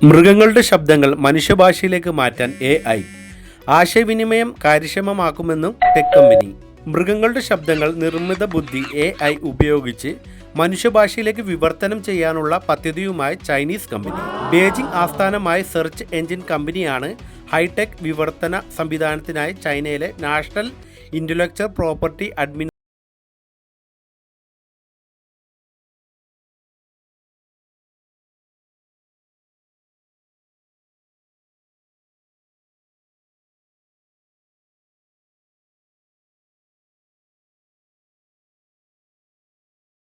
മൃഗങ്ങളുടെ ശബ്ദങ്ങൾ മനുഷ്യഭാഷയിലേക്ക് മാറ്റാൻ എ ഐ ആശയവിനിമയം കാര്യക്ഷമമാക്കുമെന്നും ടെക് കമ്പനി മൃഗങ്ങളുടെ ശബ്ദങ്ങൾ നിർമ്മിത ബുദ്ധി എ ഐ ഉപയോഗിച്ച് മനുഷ്യഭാഷയിലേക്ക് വിവർത്തനം ചെയ്യാനുള്ള പദ്ധതിയുമായി ചൈനീസ് കമ്പനി ബേജിംഗ് ആസ്ഥാനമായ സെർച്ച് എഞ്ചിൻ കമ്പനിയാണ് ഹൈടെക് വിവർത്തന സംവിധാനത്തിനായി ചൈനയിലെ നാഷണൽ ഇന്റലക്ച്വൽ പ്രോപ്പർട്ടി അഡ്മിൻ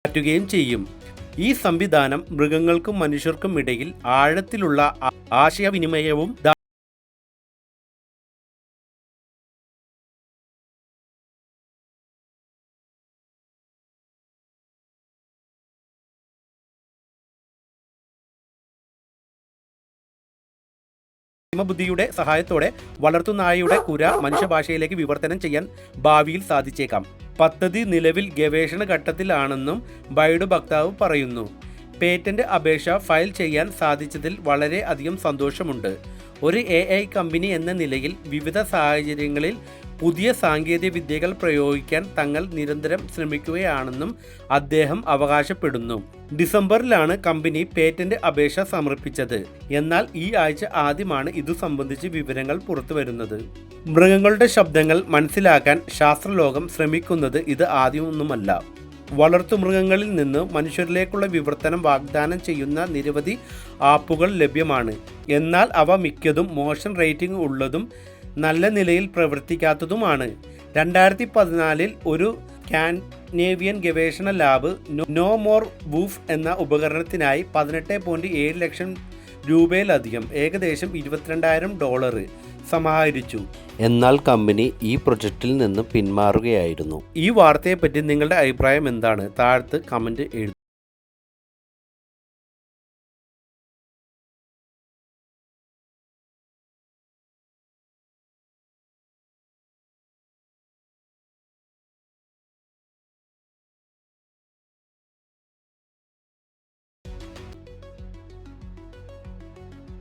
മാറ്റുകയും ചെയ്യും. ഈ സംവിധാനം മൃഗങ്ങൾക്കും മനുഷ്യർക്കും ഇടയിൽ ആഴത്തിലുള്ള ആശയവിനിമയവും ധാ- ബുദ്ധിയുടെ സഹായത്തോടെ വളർത്തുനായയുടെ കുര മനുഷ്യഭാഷയിലേക്ക് വിവർത്തനം ചെയ്യാൻ ഭാവിയിൽ സാധിച്ചേക്കാം. പദ്ധതി നിലവിൽ ഗവേഷണ ഘട്ടത്തിലാണെന്നും ബൈഡു വക്താവ് പറയുന്നു. പേറ്റന്റ് അപേക്ഷ ഫയൽ ചെയ്യാൻ സാധിച്ചതിൽ വളരെ അധികം സന്തോഷമുണ്ട്. ഒരു എ ഐ കമ്പനി എന്ന നിലയിൽ വിവിധ സാഹചര്യങ്ങളിൽ പുതിയ സാങ്കേതിക വിദ്യകൾ പ്രയോഗിക്കാൻ തങ്ങൾ നിരന്തരം ശ്രമിക്കുകയാണെന്നും അദ്ദേഹം അവകാശപ്പെടുന്നു. ഡിസംബറിലാണ് കമ്പനി പേറ്റന്റ് അപേക്ഷ സമർപ്പിച്ചത്. എന്നാൽ ഈ ആഴ്ച ആദ്യമാണ് ഇതു സംബന്ധിച്ച് വിവരങ്ങൾ പുറത്തുവരുന്നത്. മൃഗങ്ങളുടെ ശബ്ദങ്ങൾ മനസ്സിലാക്കാൻ ശാസ്ത്രലോകം ശ്രമിക്കുന്നത് ഇത് ആദ്യമൊന്നുമല്ല. വളർത്തുമൃഗങ്ങളിൽ നിന്ന് മനുഷ്യരിലേക്കുള്ള വിവർത്തനം വാഗ്ദാനം ചെയ്യുന്ന നിരവധി ആപ്പുകൾ ലഭ്യമാണ്. എന്നാൽ അവ മിക്കതും മോഷൻ റേറ്റിംഗ് ഉള്ളതും നല്ല നിലയിൽ പ്രവർത്തിക്കാത്തതുമാണ്. രണ്ടായിരത്തി പതിനാലിൽ ഒരു കാനേവിയൻ ഗവേഷണ lab no- no more woof എന്ന ഉപകരണത്തിനായി പതിനെട്ട് പോയിന്റ് ഏഴ് ലക്ഷം രൂപയിലധികം ഏകദേശം ഇരുപത്തിരണ്ടായിരം ഡോളർ സമാഹരിച്ചു. എന്നാൽ കമ്പനി ഈ പ്രൊജക്റ്റിൽ നിന്ന് പിന്മാറുകയായിരുന്നു. ഈ വാർത്തയെപ്പറ്റി നിങ്ങളുടെ അഭിപ്രായം എന്താണ്? താഴത്ത് കമന്റ് എഴുതുക